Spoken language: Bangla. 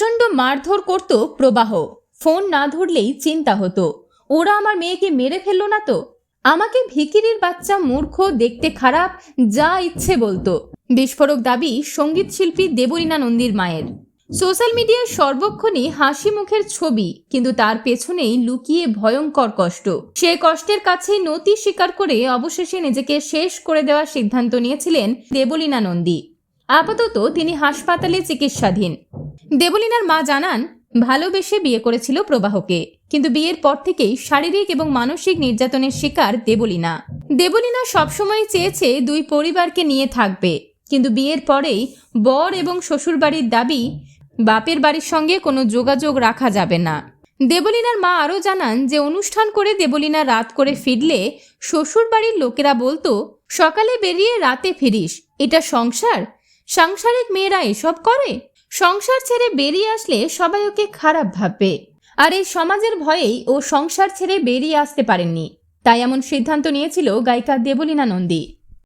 প্রচণ্ড মারধর করত প্রবাহ। ফোন না ধরলেই চিন্তা হতো। ওরা আমার মেয়েকে মেরে ফেলল না তো? আমাকে ভিকিরির বাচ্চা মূর্খ, দেখতে খারাপ, যা ইচ্ছে বলতো। বিস্ফোরক দাবি সংগীত শিল্পী দেবরীনা নন্দীর মায়ের। সোশ্যাল মিডিয়ায় সর্বক্ষণই হাসি মুখের ছবি, কিন্তু তার পেছনেই লুকিয়ে ভয়ঙ্কর কষ্ট। সে কষ্টের কাছেই নতি স্বীকার করে অবশেষে নিজেকে শেষ করে দেওয়ার সিদ্ধান্ত নিয়েছিলেন দেবলীনা নন্দী। আপাতত তিনি হাসপাতালে চিকিৎসাধীন। দেবলীনার মা জানান, ভালোবেসে বিয়ে করেছিল প্রবাহকে, কিন্তু বিয়ের পর থেকেই শারীরিক এবং মানসিক নির্যাতনের শিকার দেবলীনা। দেবলীনা সবসময় চেয়েছে দুই পরিবারকে নিয়ে থাকবে, কিন্তু বিয়ের পরেই বর এবং শ্বশুরবাড়ির দাবি, বাপের বাড়ির সঙ্গে কোনো যোগাযোগ রাখা যাবে না। দেবলীনার মা আরও জানান যে অনুষ্ঠান করে দেবলীনা রাত করে ফিরলে শ্বশুরবাড়ির লোকেরা বলতো, সকালে বেরিয়ে রাতে ফিরিস, এটা সংসার? সাংসারিক মেয়েরা এসব করে? সংসার ছেড়ে বেরিয়ে আসলে সবাই ওকে খারাপ ভাববে। আর এই সমাজের ভয়েই ও সংসার ছেড়ে বেরিয়ে আসতে পারেননি। তাই এমন সিদ্ধান্ত নিয়েছিল গায়িকা দেবলীনা নন্দী।